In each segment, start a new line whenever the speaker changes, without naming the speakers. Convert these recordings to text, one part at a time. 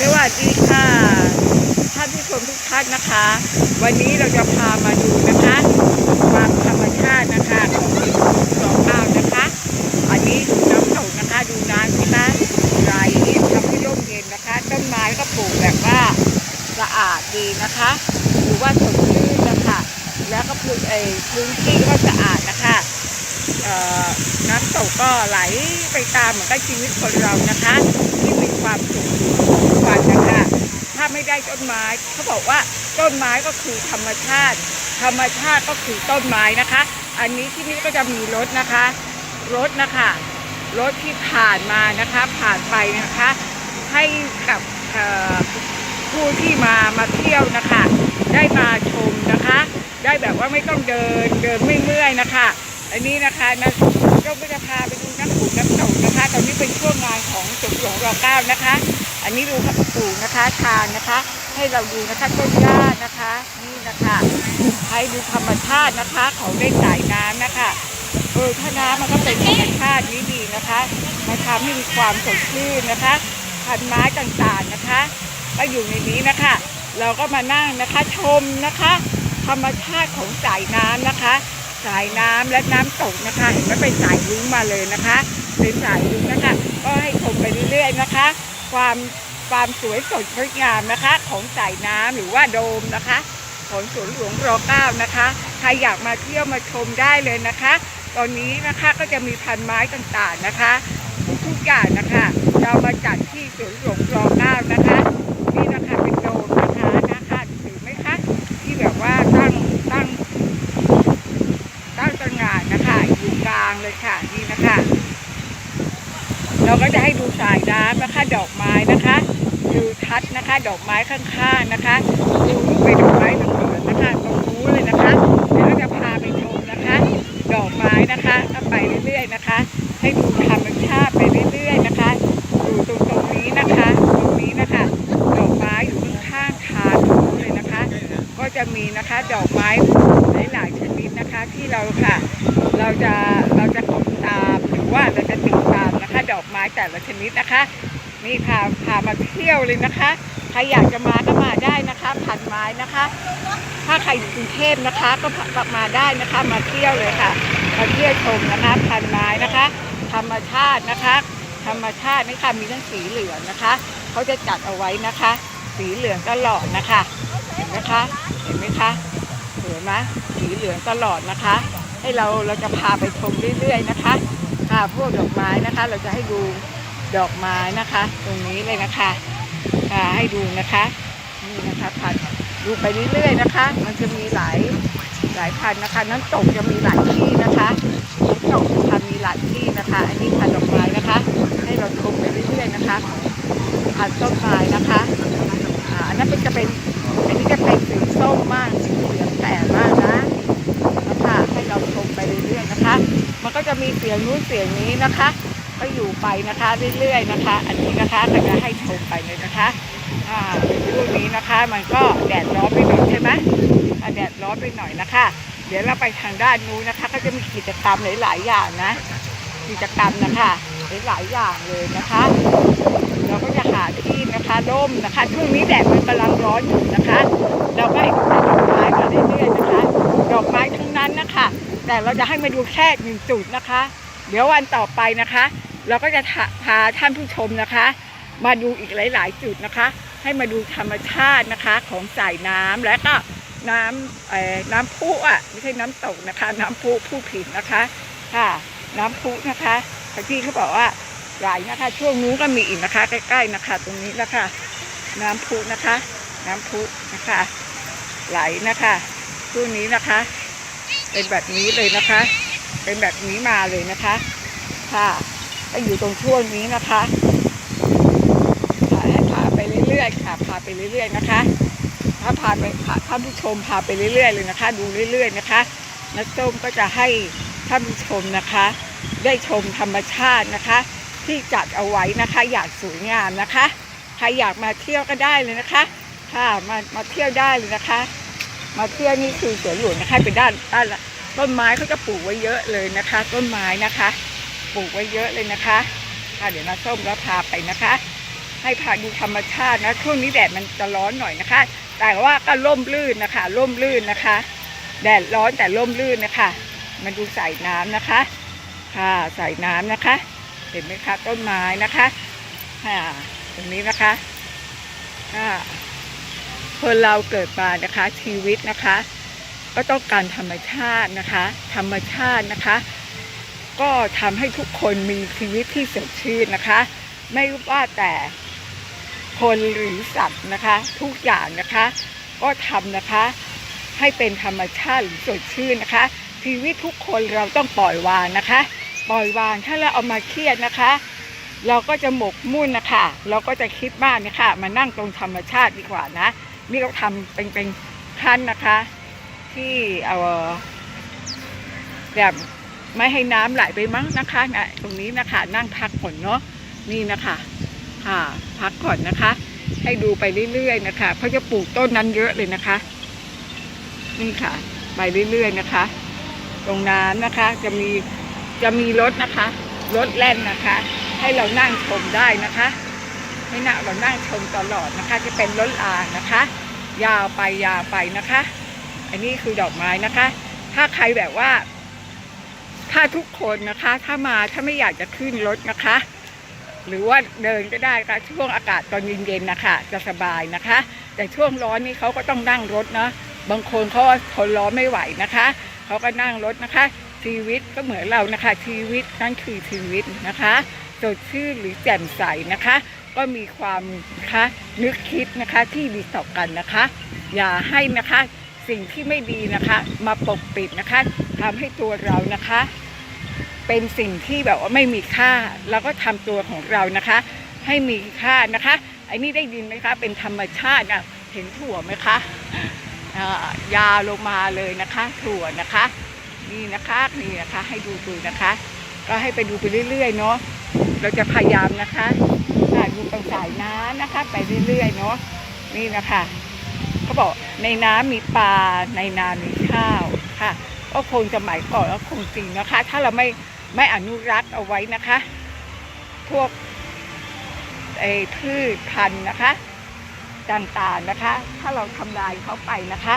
สวัสดีค่ะท่านผู้ชมทุกท่านนะคะ วันนี้เราจะพามาดูนะคะความธรรมชาตินะคะของดินสองข้าวนะคะ อันนี้ดูน้ำตกนะคะดูน้ำนะคะไหลทำให้ร่มเย็นนะคะ ต้นไม้ก็ปลูกแบบว่าสะอาดดีนะคะหรือว่าสดชื่นนะคะแล้วก็พื้นไอพื้นที่ก็สะอาดนะคะน้ำตกก็ไหลไปตามเหมือนกับชีวิตคนเรานะคะ ที่มีความสุข วันนะคะถ้าไม่ได้ต้นไม้เขาบอกว่าต้นไม้ก็คือธรรมชาติ ธรรมชาติก็คือต้นไม้นะคะ อันนี้ที่นี่ก็จะมีรถนะคะ รถนะคะรถที่ผ่านมานะคะ ผ่านไปนะคะ ให้กับผู้ที่มามาเที่ยวนะคะ ได้มาชมนะคะ ได้แบบว่าไม่ต้องเดินเดินไม่เมื่อยนะคะ อันนี้นะคะนะเราก็จะพาไปดูน้ำปูน้ำตกนะคะ ตอนนี้เป็นช่วงงานของสมหลวงรอเก้านะคะ อันนี้ดูครับปูนะคะทางนะคะ ให้เราดูนะคะต้นหญ้านะคะ นี่นะคะให้ดูธรรมชาตินะคะของได้สายน้ำนะคะเออถ้าน้ำมันก็เป็นธรรมชาตินี้ดีนะคะมันทำให้มีความสดชื่นนะคะพันไม้ต่างๆนะคะ ก็อยู่ในนี้นะคะ เราก็มานั่งนะคะชมนะคะ ธรรมชาติของสายน้ำนะคะ สายน้ำและน้ำตกนะคะเห็นไหมเป็นสายรุ้งมาเลยนะคะเป็นสายรุ้งนะคะ ก็ให้ชมไปเรื่อยๆนะคะ ความความสวยสดงดงามนะคะ ของสายน้ำหรือว่าโดมนะคะของสวนหลวงรอเก้านะคะใครอยากมาเที่ยวมาชมได้เลยนะคะ ตอนนี้นะคะก็จะมีพันไม้ต่างๆนะคะทุกๆอย่างนะคะ เรามาจัดที่สวนหลวงรอเก้านะคะนี่นะคะเป็นโดมนะคะนะคะเห็นไหมคะที่แบบว่าตั้งตั้ง ตั้งตระหง่านนะคะอยู่กลางเลยค่ะนี่นะคะ เราก็จะให้ดูสายน้ำนะคะ ดอกไม้นะคะดูทัดนะคะ ดอกไม้ข้างๆนะคะดูไปดอกไม้เหลืองๆนะคะตรงนู้นเลยนะคะเดี๋ยวเราจะพาไปชมนะคะ ดอกไม้นะคะก็ไปเรื่อยๆนะคะ ให้ดูธรรมชาติไปเรื่อยๆนะคะดูตรงตรงนี้นะคะ ตรงนี้นะคะ ดอกไม้อยู่ข้างๆทางตรงนู้นเลยนะคะ ก็จะมีนะคะ ดอกไม้ ที่เราค่ะ เราจะเราจะติดตามหรือว่าเราจะติดตามนะคะ ดอกไม้แต่ละชนิดนะคะ นี่พาพามาเที่ยวเลยนะคะใครอยากจะมาก็มาได้นะคะพันไม้นะคะ ถ้าใครอยู่กรุงเทพนะคะ ก็มาได้นะคะมาเที่ยวเลยค่ะมาเที่ยวชมนะคะพันไม้นะคะ ธรรมชาตินะคะ ธรรมชาตินี่ค่ะมีทั้งสีเหลืองนะคะเขาจะจัดเอาไว้นะคะ สีเหลืองตลอดนะคะเห็นไหมคะเห็นไหมคะ เห็นไหมสีเหลืองตลอดนะคะ ให้เราเราจะพาไปชมเรื่อย ๆ นะคะค่ะพวกดอกไม้นะคะ เราจะให้ดูดอกไม้นะคะ ตรงนี้เลยนะคะค่ะให้ดูนะคะนี่นะคะพันดูไปเรื่อยๆนะคะ มันจะมีหลายหลายพันนะคะ น้ำตกจะมีหลายที่นะคะน้ำตกค่ะมีหลายที่นะคะ อันนี้พันดอกไม้นะคะ ให้เราชมไปเรื่อยๆนะคะพันต้นไม้นะคะอ่าอันนั้นเป็นจะเป็นอันนี้จะเป็นสีส้มมาก แต่มากนะนะคะให้เราชมไปเรื่อยๆนะคะ มันก็จะมีเสียงนู้นเสียงนี้นะคะ ก็อยู่ไปนะคะเรื่อยๆนะคะ อันนี้นะคะก็จะให้ชมไปเลยนะคะอ่าช่วงนี้นะคะ มันก็แดดร้อนไปหน่อยใช่ไหมอ่าแดดร้อนไปหน่อยนะคะ เดี๋ยวเราไปทางด้านนู้นนะคะ ก็จะมีกิจกรรมหลาย ๆ อย่างนะกิจกรรมนะคะหลายๆอย่างเลยนะคะ เราก็จะหาที่นะคะร่มนะคะ ช่วงนี้แดดมันกำลังร้อนอยู่นะคะ เราก็ ดอกไม้มาเรื่อยๆนะคะ ดอกไม้ทั้งนั้นนะคะ แต่เราจะให้มาดูแค่หนึ่งจุดนะคะ เดี๋ยววันต่อไปนะคะ เราก็จะพาท่านผู้ชมนะคะ มาดูอีกหลาย ๆ จุดนะคะ ให้มาดูธรรมชาตินะคะของสายน้ำและก็น้ำเอ่อน้ำพุอะไม่ใช่น้ำตกนะคะ น้ำพุผู้ผิดนะคะค่ะ น้ำพุนะคะที่เขาบอกว่าไหลนะคะ ช่วงนู้นก็มีอีกนะคะ ใกล้ๆนะคะ ตรงนี้นะคะ น้ำพุนะคะ น้ำพุนะคะ ไหลนะคะช่วงนี้นะคะ เป็นแบบนี้เลยนะคะ เป็นแบบนี้มาเลยนะคะ ค่ะก็อยู่ตรงช่วงนี้นะคะพาให้พาไปเรื่อยๆค่ะพาไปเรื่อย ๆนะคะ ถ้าพาไปท่านผู้ชมพาไปเรื่อย ๆ เลยนะคะ ดูเรื่อย ๆนะคะนักส้มก็จะให้ท่านผู้ชมนะคะ ได้ชมธรรมชาตินะคะ ที่จัดเอาไว้นะคะ อย่างสวยงามนะคะใครอยากมาเที่ยวก็ได้เลยนะคะ ค่ะมามาเที่ยวได้เลยนะคะ มาเที่ยวนี่คือสวนหลวงนะคะเป็นด้านด้านละต้นไม้เขาจะปลูกไว้เยอะเลยนะคะ ต้นไม้นะคะ ปลูกไว้เยอะเลยนะคะค่ะเดี๋ยวนาส้มแล้วพาไปนะคะ ให้พาดูธรรมชาตินะช่วงนี้แดดมันจะร้อนหน่อยนะคะ แต่ว่าก็ร่มรื่นนะคะ ร่มรื่นนะคะ แดดร้อนแต่ร่มรื่นนะคะมาดูใสายน้ำนะคะ ค่ะใสายน้ำนะคะ เห็นไหมคะต้นไม้นะคะค่ะตรงนี้นะคะค่ะ คนเราเกิดมานะคะชีวิตนะคะ ก็ต้องการธรรมชาตินะคะ ธรรมชาตินะคะ ก็ทำให้ทุกคนมีชีวิตที่สดชื่นนะคะ ไม่ว่าแต่คนหรือสัตว์นะคะ ทุกอย่างนะคะ ก็ทำนะคะ ให้เป็นธรรมชาติหรือสดชื่นนะคะ ชีวิตทุกคนเราต้องปล่อยวางนะคะ ปล่อยวางถ้าเราเอามาเครียดนะคะเราก็จะหมกมุ่นนะคะ เราก็จะคิดมากนะคะ มานั่งตรงธรรมชาติดีกว่านะ นี่เราทำเป็นเป็นขั้นนะคะ ที่เอาแบบไม่ให้น้ำไหลไปมั้งนะคะนะตรงนี้นะคะ นั่งพักผ่อนเนาะนี่นะคะค่ะพักก่อนนะคะ ให้ดูไปเรื่อยๆนะคะเขาจะปลูกต้นนั้นเยอะเลยนะคะ นี่ค่ะ ไปเรื่อยๆนะคะ ตรงน้ำนะคะ จะมีจะมีรถนะคะรถแล่นนะคะ ให้เรานั่งชมได้นะคะให้นะเรานั่งชมตลอดนะคะ จะเป็นรถรางนะคะ ยาวไปยาวไปนะคะ อันนี้คือดอกไม้นะคะ ถ้าใครแบบว่า ถ้าทุกคนนะคะ ถ้ามาถ้าไม่อยากจะขึ้นรถนะคะ หรือว่าเดินก็ได้ค่ะช่วงอากาศตอนเย็นๆนะคะจะสบายนะคะ แต่ช่วงร้อนนี่เขาก็ต้องนั่งรถเนาะบางคนเขาทนร้อนไม่ไหวนะคะเขาก็นั่งรถนะคะ ชีวิตก็เหมือนเรานะคะ ชีวิตนั่นคือชีวิตนะคะสดชื่นหรือแจ่มใสนะคะ ก็มีความนะคะนึกคิดนะคะที่ดีต่อกันนะคะ อย่าให้นะคะสิ่งที่ไม่ดีนะคะ มาปกปิดนะคะทำให้ตัวเรานะคะ เป็นสิ่งที่แบบว่าไม่มีค่าแล้วก็ทำตัวของเรานะคะ ให้มีค่านะคะไอ้นี่ได้ยินไหมคะ เป็นธรรมชาตินะเห็นถั่วไหมคะยาลงมาเลยนะคะถั่วนะคะนี่นะคะนี่นะคะ ให้ดูดูนะคะ ก็ให้ไปดูไปเรื่อยๆเนาะเราจะพยายามนะคะ อ่าดูตรงสายน้ำนะคะ ไปเรื่อยๆเนาะนี่นะคะเขาบอกในน้ำมีปลาในนามีข้าวค่ะ ก็คงจะหมายก่อนแล้วคงจริงนะคะ ถ้าเราไม่ไม่อนุรักษ์เอาไว้นะคะ พวกไอ้พืชพันธุ์นะคะ ต่างๆนะคะ ถ้าเราทำลายเขาไปนะคะ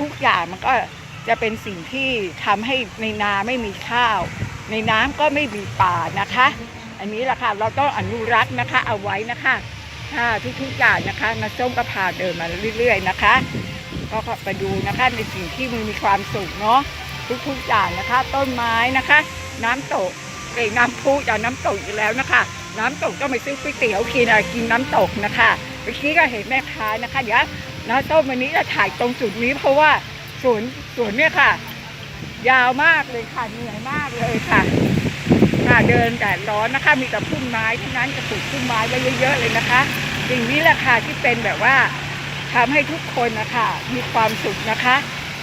ทุกๆอย่างมันก็จะเป็นสิ่งที่ทำให้ในนาไม่มีข้าว ในน้ำก็ไม่มีปลานะคะ อันนี้แหละค่ะเราต้องอนุรักษ์นะคะเอาไว้นะคะค่ะทุกๆอย่างนะคะนาส้มก็พาเดินมาเรื่อย ๆ นะคะ ก็ไปดูนะคะในสิ่งที่มันมีความสุขเนาะทุกๆอย่างนะคะ ต้นไม้นะคะ น้ำตกเอ้น้ำพุจากน้ำตกอีกแล้วนะคะ น้ำตกต้องไปซื้อก๋วยเตี๋ยวกินอะกินน้ำตกนะคะเมื่อกี้ก็เห็นแม่ค้านะคะเดี๋ยวน้าต้มวันนี้จะถ่ายตรงจุดนี้เพราะว่าสวนสวนเนี่ยค่ะ ยาวมากเลยค่ะเหนื่อยมากเลยค่ะ ค่ะเดินแดดร้อนนะคะ มีแต่พุ่มไม้ทั้งนั้นจะปลูกพุ่มไม้ไว้เยอะๆเลยนะคะสิ่งนี้แหละค่ะที่เป็นแบบว่าทำให้ทุกคนนะคะมีความสุขนะคะ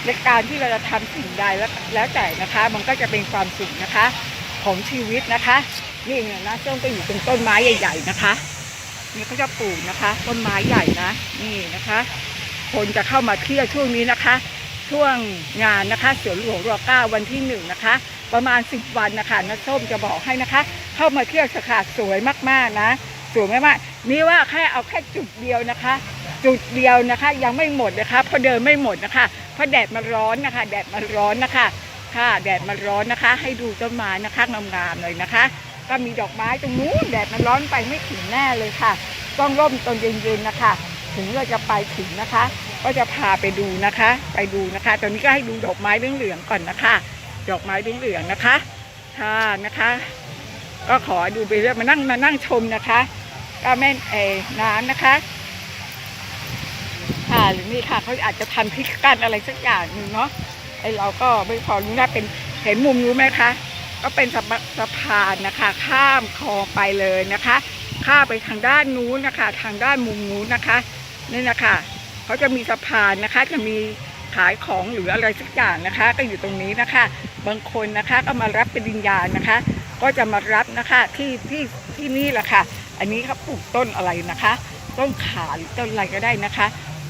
ในการที่เราจะทำสิ่งใดแล้วแล้วแต่นะคะ มันก็จะเป็นความสุขนะคะ ของชีวิตนะคะนี่เนี่ยนะส้มก็อยู่ตรงต้นไม้ใหญ่ ๆนะคะนี่เขาจะปลูกนะคะ ต้นไม้ใหญ่นะนี่นะคะ คนจะเข้ามาเที่ยวช่วงนี้นะคะ ช่วงงานนะคะสวนหลวงรอเก้าวันที่หนึ่งนะคะ ประมาณสิบวันนะคะน้าส้มจะบอกให้นะคะ เข้ามาเที่ยวสขาสวยมากๆนะ สวยมากๆนี่ว่าแค่เอาแค่จุดเดียวนะคะ จุดเดียวนะคะ ยังไม่หมดนะคะเพราะเดินไม่หมดนะคะเพราะแดดมันร้อนนะคะ แดดมันร้อนนะคะ ค่ะแดดมันร้อนนะคะ ให้ดูต้นไม้นะคะงามๆเลยนะคะ ก็มีดอกไม้ตรงนู้นแดดมันร้อนไปไม่ถึงแน่เลยค่ะ ต้องร่มตอนเย็นๆนะคะ ถึงเราจะไปถึงนะคะ ก็จะพาไปดูนะคะ ไปดูนะคะ ตอนนี้ก็ให้ดูดอกไม้เหลืองๆก่อนนะคะ ดอกไม้เหลืองๆนะคะ ค่ะนะคะ ก็ขอดูไปเรื่อยมานั่งมานั่งชมนะคะก็แม่เอน้ำนะคะ ค่ะหรือนี่ค่ะเขาอาจจะทำพิกันอะไรสักอย่างหนึ่งเนาะไอเราก็ไม่พอรู้นะเป็นเห็นมุมรู้ไหมคะก็เป็นสะพสะพานนะคะ ข้ามคลองไปเลยนะคะ ข้ามไปทางด้านนู้นนะคะ ทางด้านมุมนู้นนะคะนี่นะคะเขาจะมีสะพานนะคะ จะมีขายของหรืออะไรสักอย่างนะคะ ก็อยู่ตรงนี้นะคะ บางคนนะคะก็มารับปริญญานะคะ ก็จะมารับนะคะที่ที่ที่นี่แหละค่ะ อันนี้เขาปลูกต้นอะไรนะคะ ต้นขาหรือต้นอะไรก็ได้นะคะ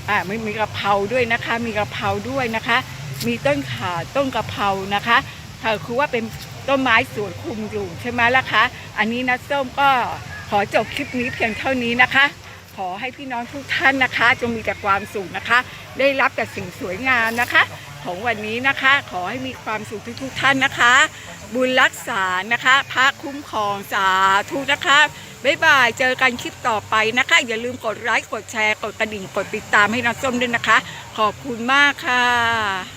อ่าไม่มีกระเพราด้วยนะคะ มีกระเพราด้วยนะคะ มีต้นขาต้นกระเพรานะคะถ้าคือว่าเป็นต้นไม้สวนคุมอยู่ใช่ไหมล่ะคะอันนี้นะส้มก็ขอจบคลิปนี้เพียงเท่านี้นะคะ ขอให้พี่น้องทุกท่านนะคะ จงมีแต่ความสุขนะคะ ได้รับแต่สิ่งสวยงามนะคะ ของวันนี้นะคะ ขอให้มีความสุขทุกๆท่านนะคะ บุญรักษานะคะพระคุ้มครองสาธุนะคะบ๊ายบาย เจอกันคลิปต่อไปนะคะ อย่าลืมกดไลค์กดแชร์ กดกระดิ่งกดติดตามให้น้องส้มด้วยนะคะ ขอบคุณมากค่ะ